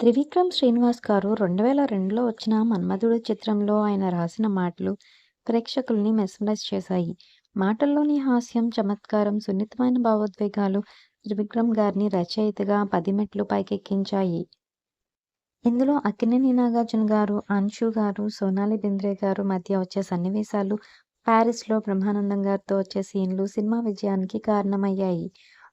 త్రివిక్రమ్ శ్రీనివాస్ గారు రెండు వేల రెండులో వచ్చిన 'మన్మధుడు' చిత్రంలో ఆయన రాసిన మాటలు ప్రేక్షకుల్ని మెస్మరైజ్ చేశాయి. మాటల్లోని హాస్యం, చమత్కారం, సున్నితమైన భావోద్వేగాలు త్రివిక్రమ్ గారిని రచయితగా పది మెట్లు పైకెక్కించాయి. ఇందులో అక్కినేని నాగార్జున గారు, అన్షు గారు, సోనాలి బింద్రే గారు మధ్య వచ్చే సన్నివేశాలు, ప్యారిస్లో బ్రహ్మానందం గారితో వచ్చే సీన్లు సినిమా విజయానికి కారణమయ్యాయి.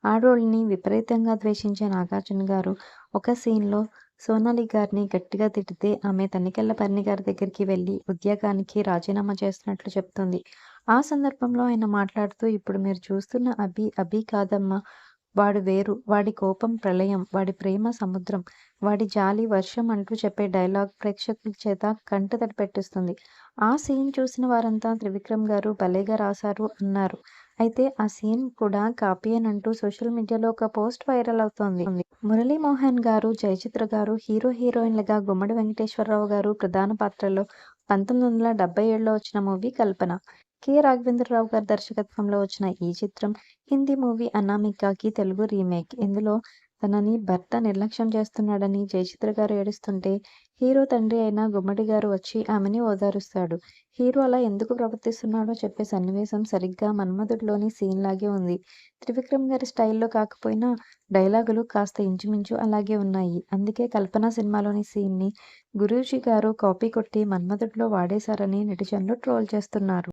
ఆడోళ్ళని విపరీతంగా ద్వేషించే నాగార్జున గారు ఒక సీన్లో సోనాలి గారిని గట్టిగా తిడితే ఆమె తనికెళ్ళ పర్ణి గారి దగ్గరికి వెళ్ళి ఉద్యోగానికి రాజీనామా చేస్తున్నట్లు చెప్తుంది. ఆ సందర్భంలో ఆయన మాట్లాడుతూ ఇప్పుడు మీరు చూస్తున్న అభి అభి కాదమ్మా వాడు వేరు వాడి కోపం ప్రళయం వాడి ప్రేమ సముద్రం వాడి జాలి వర్షం అంటూ చెప్పే డైలాగ్ ప్రేక్షకుల చేత కంటతడి పెట్టిస్తుంది. ఆ సీన్ చూసిన వారంతా త్రివిక్రమ్ గారు భలేగా రాశారు అన్నారు. అయితే ఆ సీన్ కూడా కాపీయేనంటూ సోషల్ మీడియాలో ఒక పోస్ట్ వైరల్ అవుతోంది. మురళీమోహన్ గారు, జయచిత్ర గారు హీరో హీరోయిన్లుగా గుమ్మడి వెంకటేశ్వరరావు గారు ప్రధాన పాత్రలో పంతొమ్మిది వందల డెబ్బై ఏడులో వచ్చిన మూవీ 'కల్పన'. కె. రాఘవేంద్రరావు గారి దర్శకత్వంలో వచ్చిన ఈ చిత్రం హిందీ మూవీ అనామికాకి తెలుగు రీమేక్. ఇందులో తనని భర్త నిర్లక్ష్యం చేస్తున్నాడని జయచిత్ర గారు ఏడుస్తుంటే హీరో తండ్రి అయిన గుమ్మడి గారు వచ్చి ఆమెని ఓదారుస్తాడు. హీరో అలా ఎందుకు ప్రవర్తిస్తున్నాడో చెప్పే సన్నివేశం సరిగ్గా మన్మధుడిలోని సీన్ లాగే ఉంది. త్రివిక్రమ్ గారి స్టైల్లో కాకపోయినా డైలాగులు కాస్త ఇంచుమించు అలాగే ఉన్నాయి. అందుకే 'కల్పన' సినిమాలోని సీన్ని గురూజీ గారు కాపీ కొట్టి మన్మధుడిలో వాడేశారని నెటిజన్లు ట్రోల్ చేస్తున్నారు.